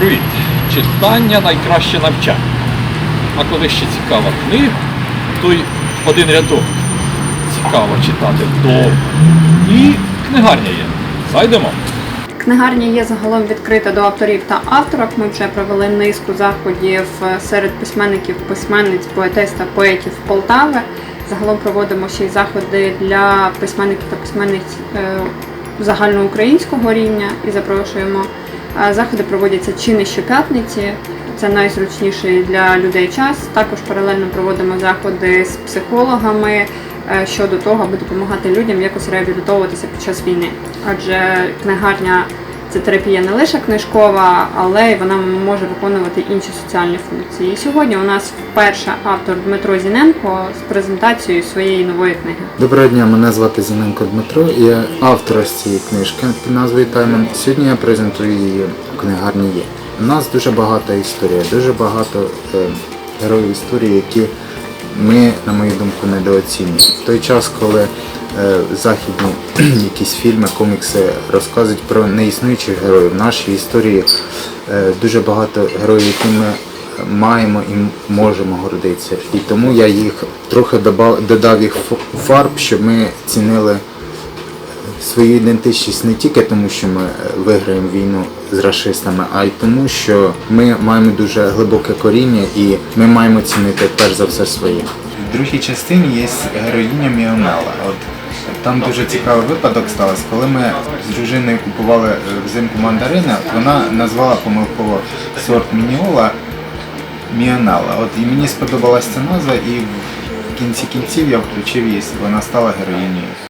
Привіт! Читання найкраще навчання. А коли ще цікава книга, то й один рядок цікаво читати довго. І книгарня є. Зайдемо. Книгарня є загалом відкрита до авторів та авторок. Ми вже провели низку заходів серед письменників, письменниць, поетес та поетів Полтави. Загалом проводимо ще й заходи для письменників та письменниць е, загальноукраїнського рівня і запрошуємо. Заходи проводяться чи не щоп'ятниці. Це найзручніший для людей час. Також паралельно проводимо заходи з психологами е, щодо того, аби допомагати людям якось реабілітовуватися під час війни. Адже книгарня це терапія не лише книжкова, але й вона може виконувати інші соціальні функції. І сьогодні у нас вперше автор Дмитро Зіненко з презентацією своєї нової книги. Доброго дня, мене звати Зіненко Дмитро, я автор цієї книжки під назвою Таймен. Сьогодні я презентую її в книгарні є. У нас дуже багата історія, дуже багато е, героїв історії, які ми, на мою думку, недооцінюємо. В той час, коли західні якісь фільми, комікси розказують про неіснуючих героїв, в нашій історії е, дуже багато героїв, які ми маємо і можемо гордитися. І тому я їх трохи додав, їх фарб, щоб ми цінили свою ідентичність не тільки тому, що ми е, виграємо війну з расистами, а й тому, що ми маємо дуже глибоке коріння і ми маємо цінити перш за все своє. В другій частині є героїня Міонела. От там дуже цікавий випадок стався, коли ми з дружиною купували е, взимку мандарини, вона назвала помилково сорт Мініола Міонала. От і мені сподобалася ця назва, і в кінці кінців я включив її, вона стала героїнею.